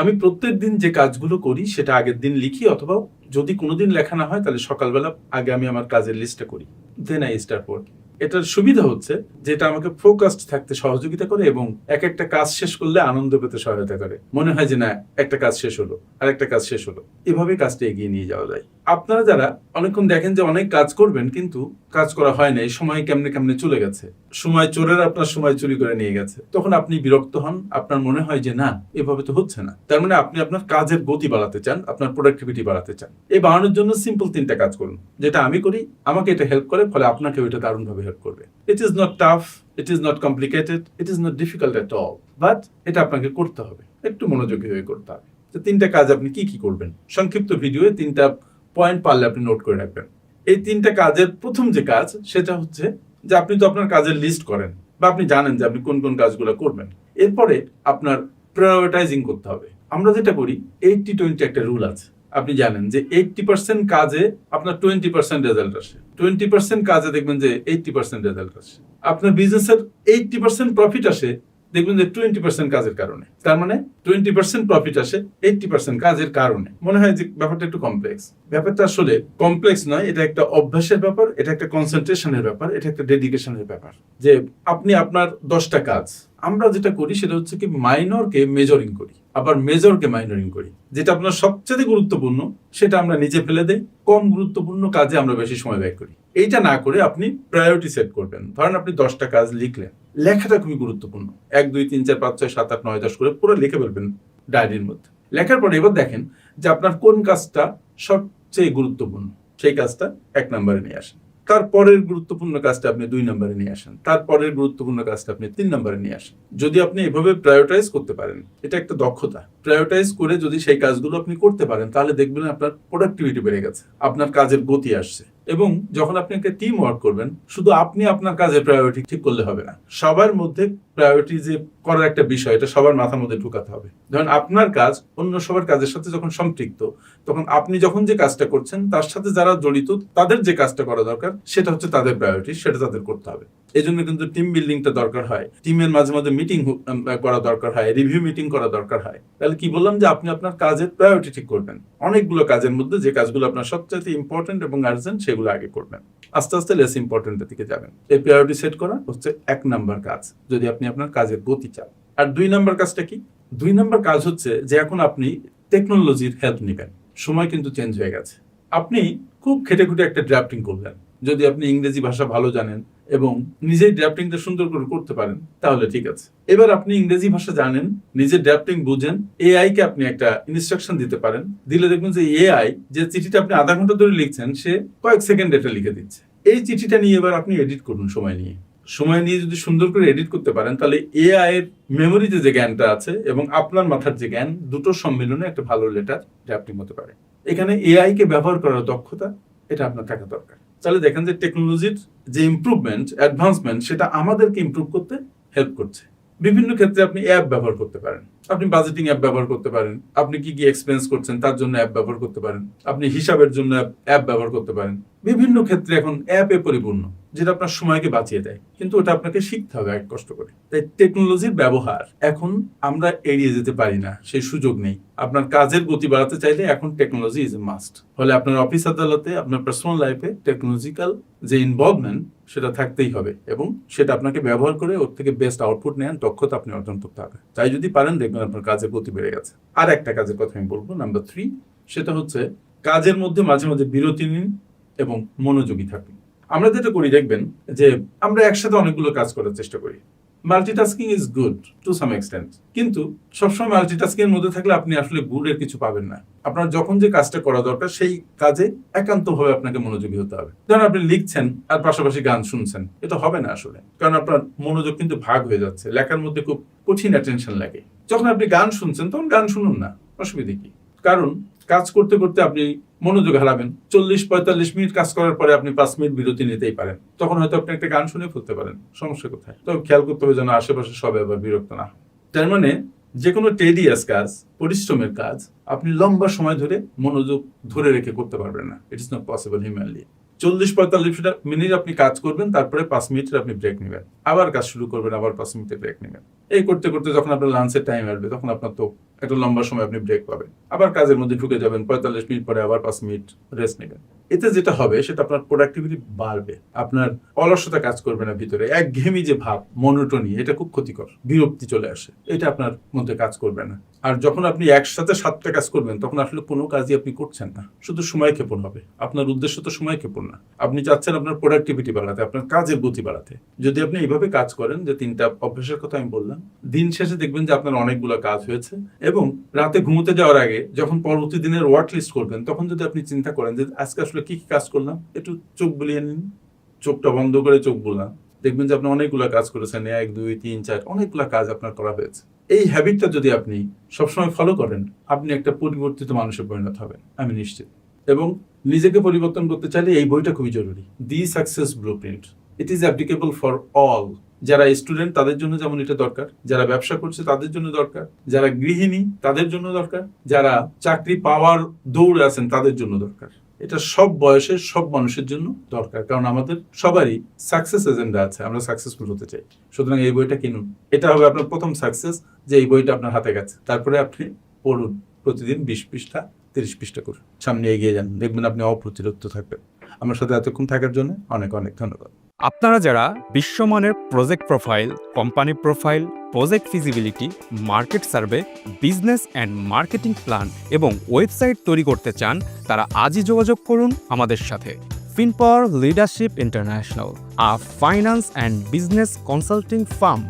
আমি প্রত্যেক দিন যে কাজগুলো করি, সেটা আগের দিন লিখি অথবা যদি কোনোদিন লেখা না হয়, তাহলে সকালবেলা আগে আমি আমার কাজের লিস্টটা করি। দেন আই স্টার পর এটার সুবিধা হচ্ছে যেটা আমাকে ফোকাসড থাকতে সহযোগিতা করে এবং এক একটা কাজ শেষ করলে আনন্দ পেতে সহায়তা করে। মনে হয় যে না, একটা কাজ শেষ হলো আর একটা কাজ শেষ হলো। এভাবে কাজটা এগিয়ে নিয়ে যাওয়া যায়। আপনারা যারা অনেকক্ষণ দেখেন যে অনেক কাজ করবেন, কিন্তু কাজ করা হয় না, এই সময় কেমনে কেমনে চলে গেছে? সময় চোরের আপনার সময় চুরি করে নিয়ে গেছে। তখন আপনি বিরক্ত হন, আপনার মনে হয় যে না, এভাবে তো হচ্ছে না। তার মানে আপনি আপনার কাজের গতি বাড়াতে চান, আপনার প্রোডাক্টিভিটি বাড়াতে চান। এই বাড়ানোর জন্য সিম্পল তিনটা কাজ করুন। যেটা আমি করি, আমাকে এটা হেল্প করে, ফলে আপনাকে ওইটা দারুণভাবে হেল্প করবে। It is not tough it is not complicated it is not difficult at all but এটা আপনাকে করতে হবে। একটু মনোযোগী হয়ে করতে হবে। তিনটা কাজ আপনি কি কি করবেন? সংক্ষিপ্ত ভিডিওয়ে তিনটা পয়েন্ট পারলে আপনি নোট করে রাখবেন। এই তিনটা কাজের প্রথম যে কাজ, সেটা হচ্ছে যে আপনি তো আপনার কাজের লিস্ট করেন বা আপনি জানেন যে আপনি কোন কোন কাজগুলো করবেন। এরপরে আপনার প্রায়োরিটাইজিং করতে হবে। আমরা যেটা করি এইটটি টোয়েন্টি একটা রুল আছে। আপনি জানেন যে এইটটি পার্সেন্ট কাজে আপনার টোয়েন্টি পার্সেন্ট রেজাল্ট আসে। টোয়েন্টি পার্সেন্ট কাজে দেখবেন যে এইটটি পার্সেন্ট রেজাল্ট আসে। আপনার বিজনেসের এইটটি পার্সেন্ট প্রফিট আসে দেখবেন যে টোয়েন্টি পার্সেন্ট কাজের কারণে। তার মানে টোয়েন্টি পার্সেন্ট প্রফিট আসে এইটটি পার্সেন্ট কাজের কারণে। মনে হয় যে ব্যাপারটা একটু কমপ্লেক্স ব্যাপারটা আসলে কমপ্লেক্স নয়, এটা একটা অভ্যাসের ব্যাপার, এটা একটা কনসেন্ট্রেশনের ব্যাপার, এটা একটা ডেডিকেশনের ব্যাপার। যে আপনি আপনার দশটা কাজ, আমরা যেটা করি সেটা হচ্ছে কি মাইনরকে মেজরিং করি। আবার মেজরকে মাইনরিং করি। যেটা আপনার সবচেয়ে গুরুত্বপূর্ণ, সেটা আমরা নিচে ফেলে দেই। কম গুরুত্বপূর্ণ কাজে আমরা বেশি সময় ব্যয় করি। এইটা না করে আপনি প্রায়োরিটি সেট করবেন। ধরেন আপনি দশটা কাজ লিখলেন। লেখাটা খুবই গুরুত্বপূর্ণ। এক, দুই, তিন, চার, পাঁচ, ছয়, সাত, আট, নয়, দশ করে পুরো লিখে ফেলবেন ডায়েরির মধ্যে। লেখার পরে এবার দেখেন যে আপনার কোন কাজটা সবচেয়ে গুরুত্বপূর্ণ। সেই কাজটা এক নম্বরে নিয়ে আসেন। তারপরের গুরুত্বপূর্ণ কাজটা আপনি দুই নম্বরে নিয়ে আসেন তারপরের গুরুত্বপূর্ণ কাজটা আপনি তিন নম্বরে নিয়ে আসেন। যদি আপনি এভাবে প্রায়োরিটাইজ করতে পারেন, এটা একটা দক্ষতা। প্রায়োরিটাইজ করে যদি সেই কাজগুলো আপনি করতে পারেন, তাহলে দেখবেন আপনার প্রোডাক্টিভিটি বেড়ে গেছে, আপনার কাজের গতি আসছে। এবং যখন আপনি একটা টিম ওয়ার্ক করবেন, শুধু আপনি আপনার কাজে প্রায়োরিটি ঠিক করলে হবে না। সবার মধ্যে প্রায়োরিটি যে করার একটা বিষয়, এটা সবার মাথার মধ্যে ঢুকাতে হবে। ধরেন, আপনার কাজ অন্য সবার কাজের সাথে যখন সম্পৃক্ত, তখন আপনি যখন যে কাজটা করছেন, তার সাথে যারা জড়িত, তাদের যে কাজটা করা দরকার, সেটা হচ্ছে তাদের প্রায়োরিটি সেটা তাদের করতে হবে। এই জন্য কিন্তু টিম বিল্ডিংটা দরকার হয়। টিমের মাঝে মাঝে মিটিং করা দরকার হয় রিভিউ মিটিং করা দরকার হয়। তাহলে কি বললাম যে আপনি আপনার কাজের প্রায়োরিটি ঠিক করবেন। অনেকগুলো কাজের মধ্যে যে কাজগুলো আপনার সবচেয়ে ইম্পর্টেন্ট এবং আর্জেন্ট সেগুলো আগে করবেন। আস্তে আস্তে লেস ইম্পর্টেন্টের দিকে যাবেন। এই প্রায়োরিটি সেট করা হচ্ছে এক নাম্বার কাজ, যদি আপনি আপনার কাজের গতি চান। আর দুই নাম্বার কাজটা কি? দুই নাম্বার কাজ হচ্ছে যে এখন আপনি টেকনোলজির হেল্প নেবেন। সময় কিন্তু চেঞ্জ হয়ে গেছে। আপনি খুব খেটে খুঁটে একটা ড্রাফটিং করলেন। যদি আপনি ইংরেজি ভাষা ভালো জানেন এবং নিজেই ড্রাফটিংটা সুন্দর করে করতে পারেন, তাহলে ঠিক আছে। এবার আপনি ইংরেজি ভাষা জানেন, নিজের ড্রাফটিং বুঝেন এআই কে আপনি একটা ইনস্ট্রাকশন দিতে পারেন। দিলে দেখবেন যে এআই যে চিঠিটা আপনি আধা ঘণ্টা ধরে লিখছেন, সে কয়েক সেকেন্ড এটা লিখে দিচ্ছে। এই চিঠিটা নিয়ে এবার আপনি এডিট করুন সময় নিয়ে। সময় নিয়ে যদি সুন্দর করে এডিট করতে পারেন, তাহলে এআই এর মেমোরিতে যে জ্ঞানটা আছে এবং আপনার মাথার যে জ্ঞান, দুটো সম্মিলনে একটা ভালো লেটার ড্রাফটিং হতে পারে। এখানে এআই কে ব্যবহার করার দক্ষতা, এটা আপনার থাকা দরকার। তাহলে দেখেন যে টেকনোলজির যে ইম্প্রুভমেন্ট অ্যাডভান্সমেন্ট সেটা আমাদেরকে ইম্প্রুভ করতে হেল্প করছে। বিভিন্ন ক্ষেত্রে আপনি অ্যাপ ব্যবহার করতে পারেন। আপনি বাজেটিং অ্যাপ ব্যবহার করতে পারেন। আপনি কি কি এক্সপেন্স করছেন তার জন্য অ্যাপ ব্যবহার করতে পারেন। আপনি হিসাবের জন্য অ্যাপ ব্যবহার করতে পারেন। বিভিন্ন ক্ষেত্রে এখন অ্যাপে পরিপূর্ণ। যেটা আপনার সময়কে বাঁচিয়ে দেয়। কিন্তু ওটা আপনাকে শিখতে হবে এক কষ্ট করে। তাই টেকনোলজির ব্যবহার, এখন আমরা এড়িয়ে যেতে পারি না, সেই সুযোগ নেই। আপনার কাজের গতি বাড়াতে চাইলে এখন টেকনোলজি ইজ এ মাস্ট ফলে আপনার অফিস আদালতে, আপনার পার্সোনাল লাইফে টেকনোলজিক্যাল যে ইনভলভমেন্ট সেটা থাকতেই হবে এবং সেটা আপনাকে ব্যবহার করে ওর থেকে বেস্ট আউটপুট নেন দক্ষতা আপনি অর্জন করতে হবে। তাই যদি পারেন, দেখবেন আপনার কাজের গতি বেড়ে গেছে। আর একটা কাজের কথা আমি বলব নাম্বার থ্রি সেটা হচ্ছে কাজের মধ্যে মাঝে মাঝে বিরতি নিন এবং মনোযোগী থাকুন। আমরা যেটা করি, দেখবেন যে আমরা একসাথে অনেকগুলো কাজ করার চেষ্টা করি। Multitasking is good to some extent কিন্তু সবসময় মাল্টিটাস্কিং এর মধ্যে থাকলে আপনি আসলে গুডের কিছু পাবেন না। আপনার যখন যে কাজটা করা দরকার, সেই কাজে একান্তভাবে আপনাকে মনোযোগী হতে হবে। ধরেন আপনি লিখছেন আর পাশাপাশি গান শুনছেন। এটা হবে না আসলে। কারণ আপনার মনোযোগ কিন্তু ভাগ হয়ে যাচ্ছে। লেখার মধ্যে খুব কঠিন অ্যাটেনশন লাগে। যখন আপনি গান শুনছেন, তখন গান শুনুন না। অসুবিধে কি? কারণ কাজ করতে করতে আপনি মনোযোগ হারাবেন। চল্লিশ, পঁয়তাল্লিশ মিনিট কাজ করার পরে আপনি পাঁচ মিনিট বিরতি নিতেই পারেন। তখন হয়তো আপনি একটা গান শুনে ফেলতে পারেন। সমস্যা কোথায়? তবে খেয়াল করতে হবে যেন আশেপাশে সব আবার বিরক্ত না তার মানে যে কোনো টেডিয়াস কাজ, পরিশ্রমের কাজ, আপনি লম্বা সময় ধরে মনোযোগ ধরে রেখে করতে পারবেন না। It is not possible humanly চল্লিশ পঁয়তাল্লিশ মিনিট আপনি কাজ করবেন, তারপরে পাঁচ মিনিটের আপনি ব্রেক নেবেন। আবার কাজ শুরু করবেন, আবার পাঁচ মিনিটে ব্রেক নেবেন। এই করতে করতে যখন আপনার লাঞ্চের টাইম আসবে, তখন আপনার তো একটা লম্বা সময় আপনি ব্রেক পাবেন। আবার কাজের মধ্যে ঢুকে যাবেন, পঁয়তাল্লিশ মিনিট পরে আবার পাঁচ মিনিট রেস্ট নেবেন। এতে যেটা হবে, সেটা আপনার প্রোডাক্টিভিটি বাড়বে। আপনার অলসতা কাজ করবে না ভিতরে। একঘেয়েমি যে ভাব মনোটনি এটা খুব ক্ষতিকর। বিরক্তি চলে আসে। এটা আপনার মধ্যে কাজ করবে না। আর যখন আপনি একসাথে সাতটা কাজ করবেন, তখন আসলে কোনো কাজই আপনি করছেন না। শুধু সময় ক্ষেপণ হবে। আপনার উদ্দেশ্য তো সময় ক্ষেপণ না। আপনি চাচ্ছেন আপনার প্রোডাক্টিভিটি বাড়াতে, আপনার কাজের গতি বাড়াতে। যদি আপনি এইভাবে কাজ করেন যে তিনটা অভ্যাসের কথা আমি বললাম, দিন শেষে দেখবেন যে আপনার অনেকগুলো কাজ হয়েছে এবং রাতে ঘুমোতে যাওয়ার আগে যখন পরবর্তী দিনের ওয়ার্ক লিস্ট করবেন, তখন যদি আপনি চিন্তা করেন যে আজকে আসলে কি কি কাজ করলাম? একটু চোখ বুলিয়ে নিন। চোখটা বন্ধ করে চোখ বুলান। দেখবেন যে আপনি অনেকগুলো কাজ করেছেন। এক, দুই, তিন, চার, অনেকগুলো কাজ আপনার করা হয়েছে। এই হ্যাবিটটা যদি আপনি সবসময় ফলো করেন, আপনি একটা পরিবর্তিত মানুষে পরিণত হবেন, আমি নিশ্চিত। এবং নিজেকে পরিবর্তন করতে চাইলে এই বইটা খুবই জরুরি। The success blueprint it is applicable for all যারা স্টুডেন্ট তাদের জন্য যেমন এটা দরকার। যারা ব্যবসা করছে, তাদের জন্য দরকার। যারা গৃহিণী, তাদের জন্য দরকার। যারা চাকরি পাওয়ার দৌড়ে আছেন, তাদের জন্য দরকার। এটা সব বয়সের সব মানুষের জন্য দরকার। কারণ আমাদের সবারই সাকসেস এজেন্ডা আছে, আমরা সাকসেসফুল হতে চাই। সুতরাং এই বইটা কিনুন। এটা হবে আপনার প্রথম সাকসেস যে এই বইটা আপনার হাতে গেছে। তারপরে আপনি পড়ুন, প্রতিদিন বিশ পৃষ্ঠা, তিরিশ পৃষ্ঠা করুন। সামনে এগিয়ে যান, দেখবেন আপনি অপ্রতিরোধ থাকবেন। আমার সাথে এতক্ষণ থাকার জন্য অনেক অনেক ধন্যবাদ। আপনারা যারা বিশ্বমানের project profile company profile project feasibility, market survey, business and marketing plan এবং ওয়েবসাইট তৈরি করতে চান, তারা আজই যোগাযোগ করুন আমাদের সাথে। Finpower leadership international, a finance and business consulting firm.